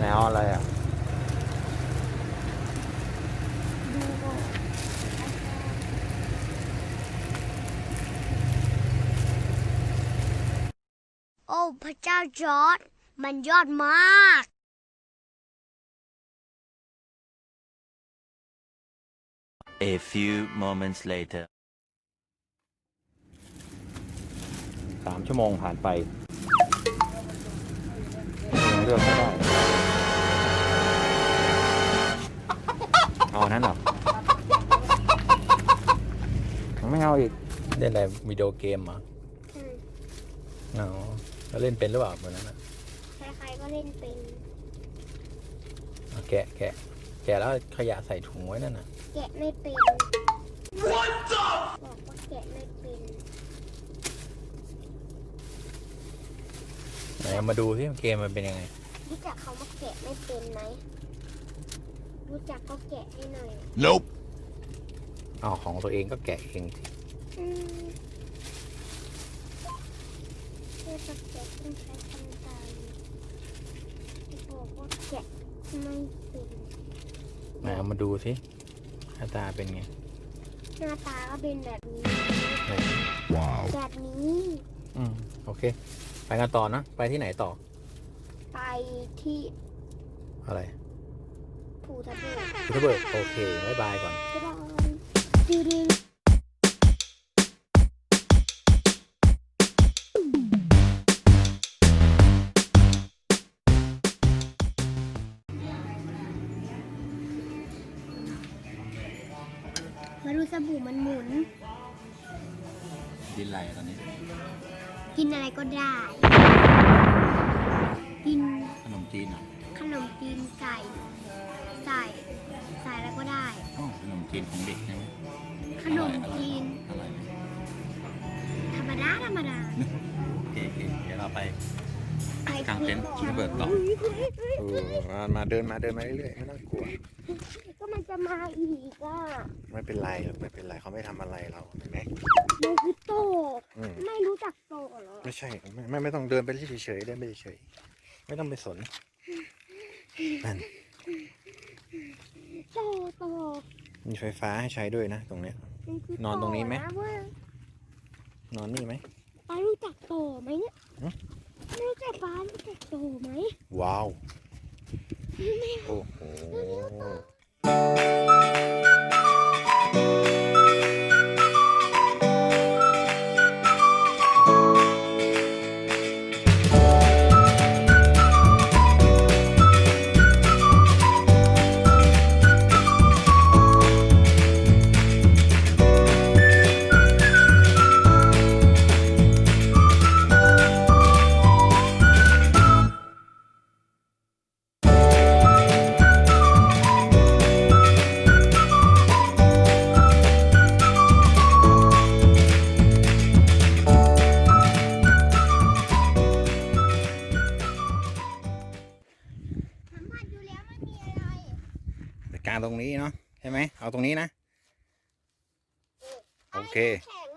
แนวอะไรอะโอ้พระเจ้าจอดมันยอดมากสามชั่วโมงผ่านไปเรื่อกไม่ได้ เอาอันนั้นเหรอยังไม่เอาอีกเล่นอะไรวิดีโอเกมเหรอเอาแล้วเล่นเป็นหรือเปล่าเหมือนนั้นน่ะใครๆก็เล่นเป็นเอาแกะแกะแกะแล้วขยะใส่ถุงไว้นั่นน่ะ แกะไม่เป็น What the บอกว่าแกะไม่เป็นไหนเอามาดูที่เกมมันเป็นยังไง รู้จักเขาว่าแกะไม่เป็นไหม รู้จักก็แกะให้หน่อย Nope. เอาของตัวเองก็แกะเองสิอืมเพื่อจะแกะต้องใช้คำตามบอกว่าแกะไม่เป็นไหนเอามาดูสิหน้าตาเป็นไงหน้าตาก็เป็นแบบนี้ Wow. แบบนี้ อืมโอเค ไปกันต่อนะ ไปที่ไหนต่อไปที่อะไร ภูทับเบิกพุทธเบิกโอเคบายบายก่อนบ๊ายบายดูดิมาดูสบู่มันหมุนดินอะไหลตอนนี้ กินอะไรก็ได้ กินขนมจีนเหรอขนมจีนใส่ ขนมจีนของเด็กใช่ไหมขนมจีนอร่อยไหมธรรมดาธรรมดาโอเคโอเคเดี๋ยวเราไปไปกางเต็นท์ที่ระเบิดต่อเออมาเดินมาเดินมาเรื่อยๆไม่ต้องกลัว ก็มันจะมาอีกอะ ไม่เป็นไรหรอกไม่เป็นไรเขาไม่ทำอะไรเราเห็นไหมมันคือโตอืมไม่รู้จักโตเหรอไม่ใช่ไม่ไม่ไม่ต้องเดินไปเฉยๆเดินไปเฉยๆไม่ต้องไปสนนั่นโตโต มีไฟฟ้าให้ใช้ด้วยนะตรงเนี้ยมันคือนอนตรงนี้ไหมโะเว้ยนอนนี่ไหมป้ารู้จักโตไหมเนี่ยฮะไม่รู้จักป้ารู้จักโตไหม ว้าวไม่โอ้โห รงนี้เนาะใช่ไหมเอาตรงนี้นะ โอเค แข็ง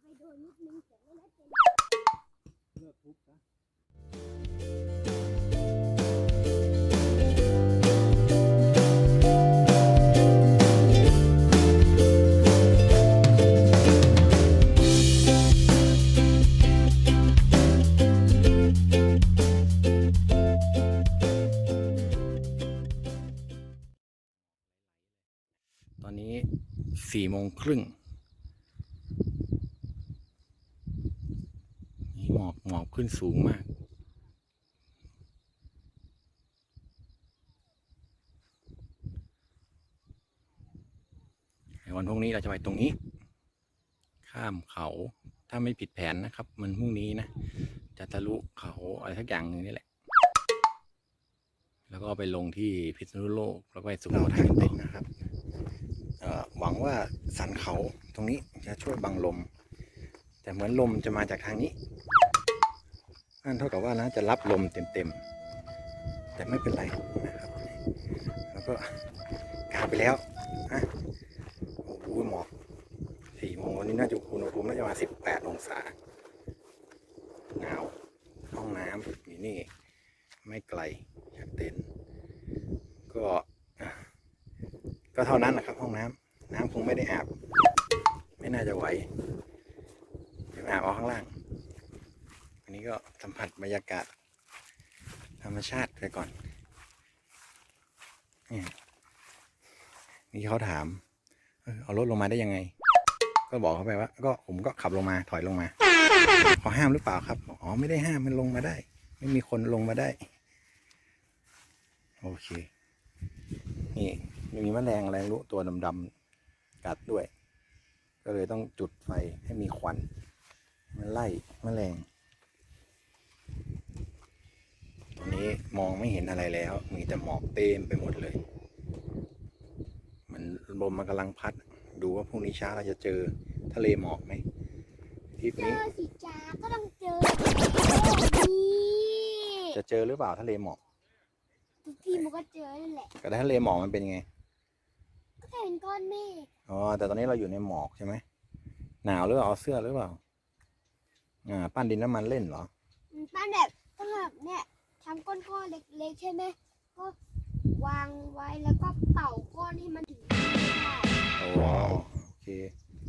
ไปโดนนิดนึงเสียงไม่ได้เป็นเลิกทุบซะตอนนี้สี่โมงครึ่งนี่หมอกหมอก ขึ้นสูงมาก วันพรุ่งนี้เราจะไปตรงนี้ ข้ามเขาถ้าไม่ผิดแผนนะครับ มันพรุ่งนี้นะ จะทะลุเขาอะไรสักอย่างหนึ่งนี่แหละ แล้วก็ไปลงที่พิษณุโลกแล้วก็ไปสุโขทัยกันต่อนะครับหวังว่าสันเขาตรงนี้จะช่วยบังลม แต่เหมือนลมจะมาจากทางนี้ นั่นเท่ากับว่านะจะรับลมเต็มๆ แต่ไม่เป็นไรนะครับ แล้วก็กาไปแล้วนะโอ้โหหมอกสี่โมงวันนี้น่าจะอุณหภูมิน่าจะมาสิบแปดองศาหนาวห้องน้ำอยู่นี่ ไม่ไกลจากเต็นท์ก็ก็เท่านั้นนะครับ ห้องน้ำน้ำคงไม่ได้อาบ ไม่น่าจะไหวเดี๋ยวอาบเอาข้างล่าง อันนี้ก็สัมผัสบรรยากาศ ธรรมชาติไปก่อนนี่นี่เขาถาม เอารถลงมาได้ยังไง ก็บอกเขาไปว่า ก็ผมก็ขับลงมาถอยลงมาเขาห้ามหรือเปล่าครับอ๋อไม่ได้ห้ามมันลงมาได้ ไม่มีคนลงมาได้ โอเค นี่มันมีแมลงอะไรไม่รู้ตัวดำๆกัดด้วย ก็เลยต้องจุดไฟให้มีควัน มันไล่แมลง ตอ นนี้มองไม่เห็นอะไรแล้ว มีแต่หมอกเต็มไปหมดเลยมันลมมันกำลังพัด ดูว่าพรุ่งนี้เช้าเราจะเจอทะเลหมอกไหมทริปเจนี้อสิจ้าก็ต้องเจอนี่จะเจอหรือเปล่าทะเลหมอกทุกทีมันก็เจอนั่นแหละ แต่ทะเลหมอกมันเป็นยังไงก็แค่เป็นก้อนเมฆอ๋อแต่ตอนนี้เราอยู่ในหมอกใช่ไหมหนาวหรือเปล่าเอาเสื้อหรือเปล่าอ่าปั้นดินน้ำมันเล่นเหรอ มันปั้นแบบก็แบบเนี่ย ทำก้อนๆเล็กๆใช่ไหมก็วางไว้แล้วก็เป่าก้อนให้มันถึงที่ได้โอ้โอเค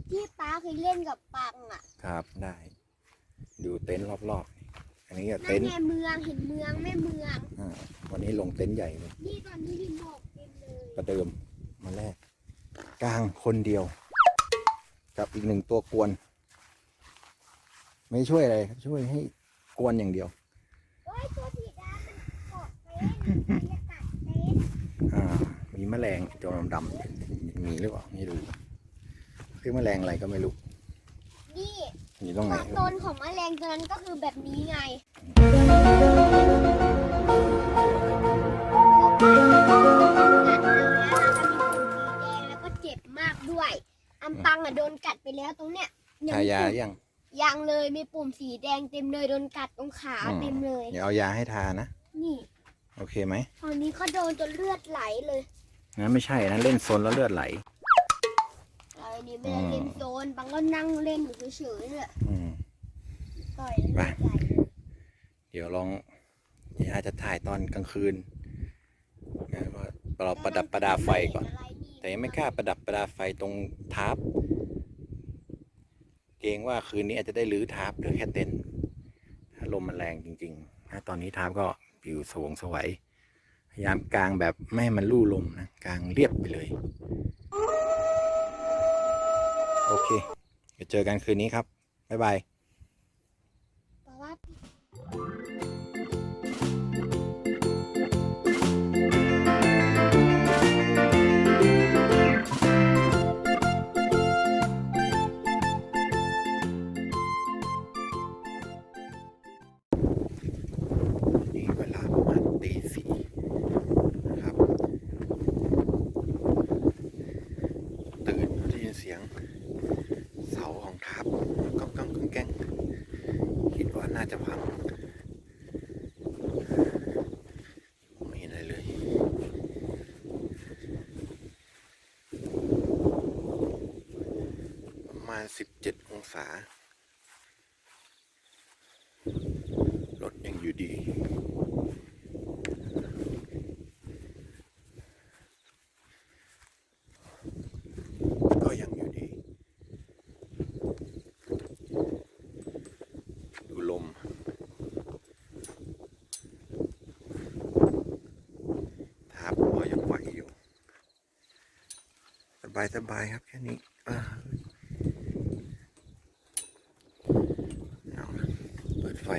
ที่ป้าเคยเล่นกับปังอะ ครับได้ ดูเต็นท์รอบๆ อันนี้ก็นั่เต็นนท์ไงเมืองเห็นเมืองไม่เมืองอ่าวันนี้ลงเต็นท์ใหญ่เลยนี่ตอนนี้มีหมอกเต็มเลยประเดิมมาแรกกลางคนเดียว กับอีกหนึ่งตัวกวน ไม่ช่วยอะไรครับช่วยให้กวนอย่างเดียว โอ้ยตัวสีดำมันเกาะเต็นท์ มันจะกัดเต็นท์อ่ามีแมลงตัวดำๆมีหรือเปล่าไม่รู้คือแมลงอะไรก็ไม่รู้นี่มีตรงไหนตัวตนของแมลงตัวนั้นก็คือแบบนี้ไงกัดเราแล้วมันมีขนสีแดงแล้วก็เจ็บมากด้วยอัมปังอะโดนกัดไปแล้วตรงเนี้ยงทายามีปุ่มยังยังเลยมีปุ่มสีแดงเต็มเลยโดนกัดตรงขาอืมเต็มเลย เดี๋ยวเอายาให้ทานะ นี่ โอเคไหมตอนนี้เขาโดนจนเลือดไหลเลยนะไม่ใช่นะเล่นโซนแล้วเลือดไหลไอ้นี่ไม่ได้เล่นโซนบังก็นั่งเล่นอยู่เฉยๆเนี่ยอืม ต่อยแล้วเลือดไหลเลยเดี๋ยวลองยาจะถ่ายตอนกลางคืนนะว่าเราประดับประดาไฟก่อน แต่ยังไม่กล้าประดับประดาไฟตรงทาร์ปเกรงว่าคืนนี้อาจจะได้รื้อทาร์ปเหลือแค่เต็นท์ถ้าลมมันแรงจริงๆนะตอนนี้ทาร์ปก็ ปิวสวงสวัยพยายามกลางแบบไม่ให้มันลู่ลมนะกลางเรียบไปเลย โอเคเดี๋ยวเจอกันคืนนี้ครับ บ๊ายบายายสบายครับแค่นี้อเปิดไฟ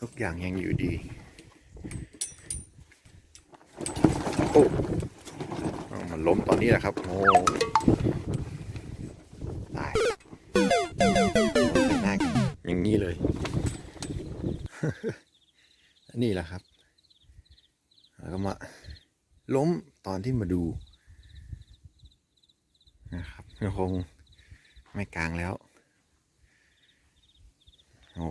ทุกอย่างยังอยู่ดี โอ้อ้าวมันล้มตอนนี้แหละครับ โอ้ นี่แหละครับแล้วก็มาล้มตอนที่มาดูนะครับคงไม่กลางแล้ว โอ้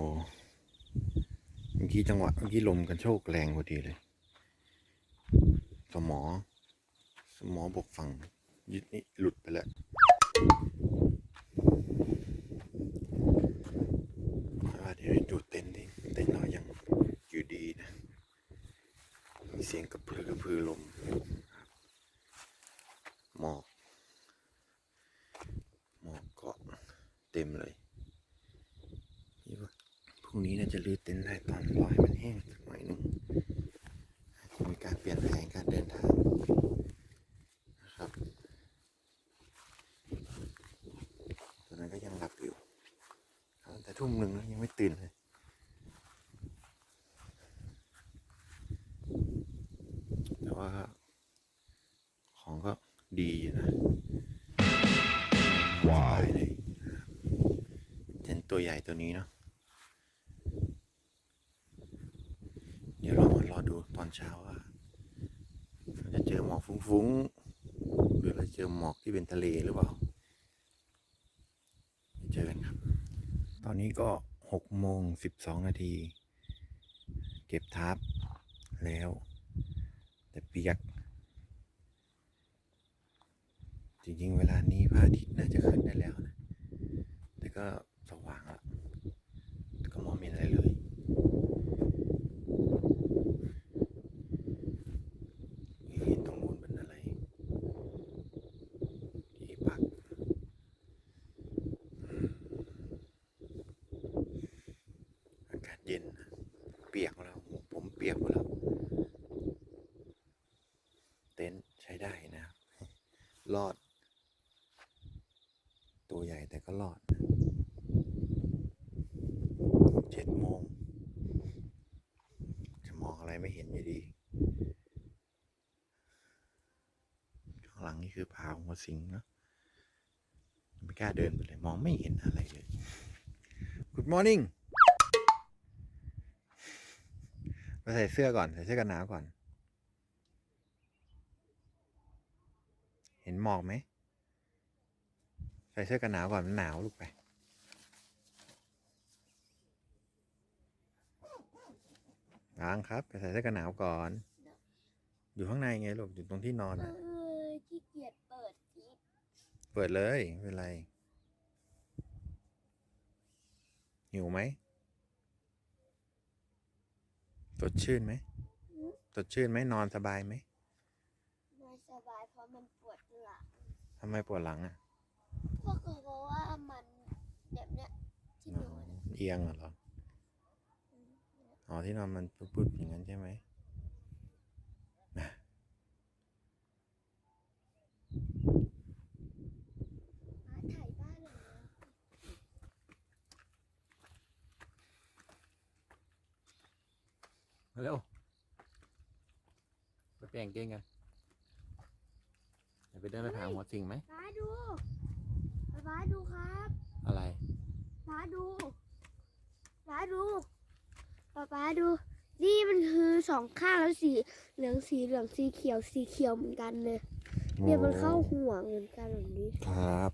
เมื่อกี้จังหวะเมื่อกี้ลมกันโชกแรงพอดีเลย สมอ สมอบกฝั่งยึดนี่หลุดไปแล้วว่าเดี๋ยวดูเต็นท์ดิเต็นท์เรายังอยู่ดีนะ มี เสียงกระพือกระพือลมหมอกหมอกเกาะเต็มเลยนี่ว่าพรุ่งนี้น่าจะรื้อ ตัวใหญ่ตัวนี้เนาะ เดี๋ยวเรามารอดูตอนเช้าว่าเราจะเจอหมอกฟุ้งๆ หรือเราเจอหมอกที่เป็นทะเลหรือเปล่า เจอกันครับ ตอนนี้ก็หกโมงสิบสองนาที เก็บทับแล้ว แต่เปียก จริงๆ เวลานี้พระอาทิตย์น่าจะขึ้นได้แล้วนะ แต่ก็สว่างละก็มองไม่เห็นอะไรเลย เห็นตรงนู้นเป็นอะไร ที่พักอืมอากาศเย็นนะเปียกหมดแล้ว ผมเปียกหมดแล้ว เต็นท์ใช้ได้นะครับ รอด ตัวใหญ่แต่ก็รอดนะเจ็ดโมง จะมองอะไรไม่ เห็นอยู่ดีข้างหลังนี่คือผาหัวสิงเนอะไม่กล้าเดินไปเลย มองไม่เห็นอะไรเลย Good morning ไปใส่เสื้อก่อน ใส่เสื้อกันหนาวก่อน เห็นหมอกไหม ใส่เสื้อกันหนาวก่อนมันหนาวลูกไป ล้างครับไปใส่เสื้อกันหนาวก่อน อยู่ข้างในไงลูกอยู่ตรงที่นอนเออะ อขี้เกียจเปิดอีกเปิดเลยไม่เป็นไร หิวไหมสดชื่นไหมสดชื่นไหมนอนสบายไหมไม่สบายเพราะมันปวดหลังทำไมปวดหลังอะเพราะเขาบอกว่ามันแบบเนี้ยที่นอนอะเอียงเหรอ อ๋อที่นอนมันปุ๊บๆอย่างนั้นใช่ไหมนะหาถ่เร็วไปเปลี่ยนเกงกันไปเดินไปผาหัวสิงไหมป้าดูป้าดูครับ อะไรป้าดูป้าดู ป๊าป๊าดู นี่มันคือสองข้างแล้วสีเหลืองสีเหลืองสีเขียวสีเขียวเหมือนกันเลยเนี่ยมันเข้าหัวเหมือนกันแบบนี้ครับ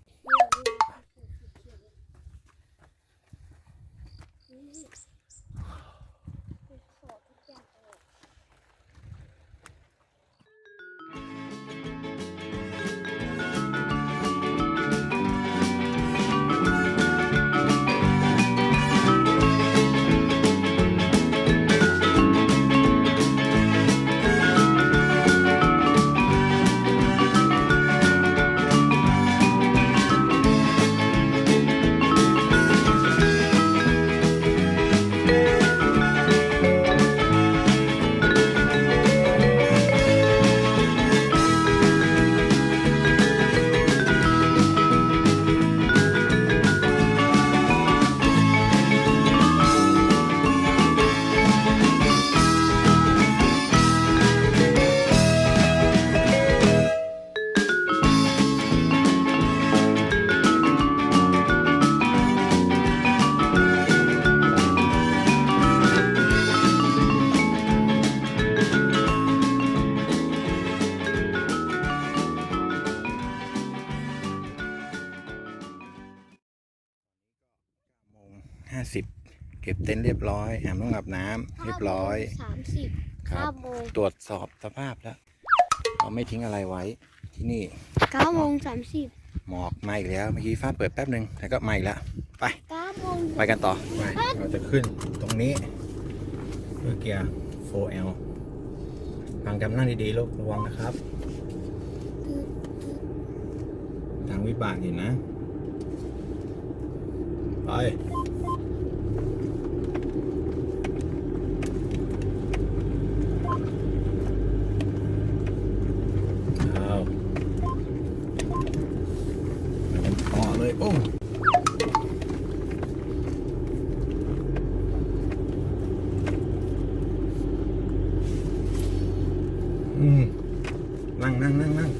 อยอาบน้ำอาบน้ำเรียบร้อยสามสิบครัเก้าบโมงตรวจสอบสภาพแล้วเราไม่ทิ้งอะไรไว้ที่นี่เก้าโมงสามสิบหมอกมาอีกแล้วเมื่อกี้ฟ้าเปิดแป๊บหนึ่งแล้วก็มาอีกแล้วไปเก้าโมงไปกันต่อไปเราจะขึ้นตรงนี้เพื่อเกียร์ 4L ฟังกำนั่งดีๆลูกระวังนะครับ ทางวิบากเห็นนะ ไป เอาไปกันต่อเลยโอ้มอืม นั่งนั่งนั่ง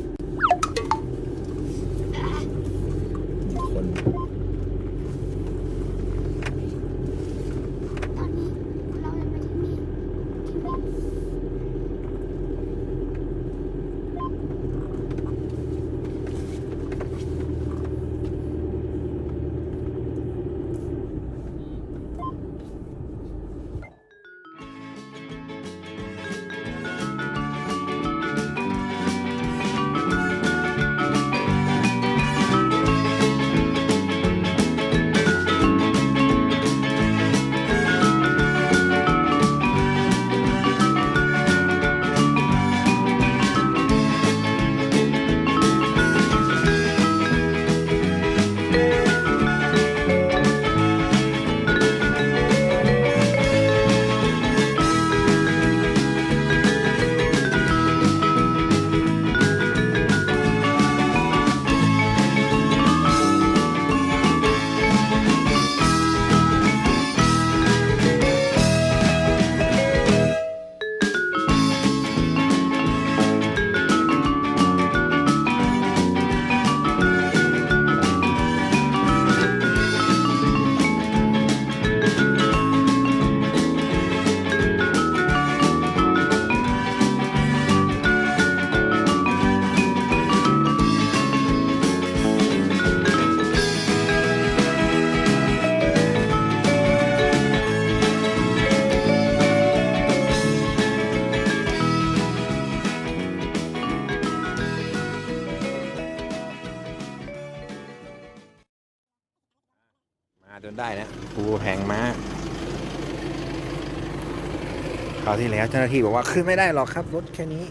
คราวที่แล้วเจ้าหน้าที่บอกว่าขึ้นไม่ได้หรอกครับรถแค่นี้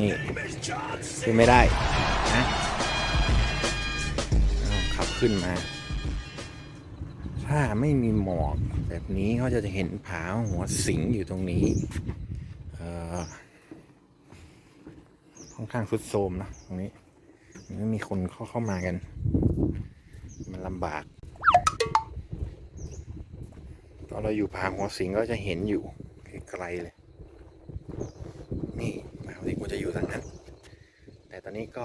นี่ขึ้นไม่ได้นะเอาขับขึ้นมา ถ้าไม่มีหมอกแบบนี้เขาจะเห็นผาหัวสิงอยู่ตรงนี้เอ่อค่อนข้างสุดโทรมนะตรงนี้ไม่มีคนเข้าเข้ามากัน มันลำบากตอนเราอยู่ผาหัวสิงก็จะเห็นอยู่ ไกลเลย นี่แมวที่ควรจะอยู่ทางนั้น แต่ตอนนี้ก็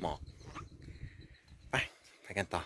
หมอกไปไปกันต่อ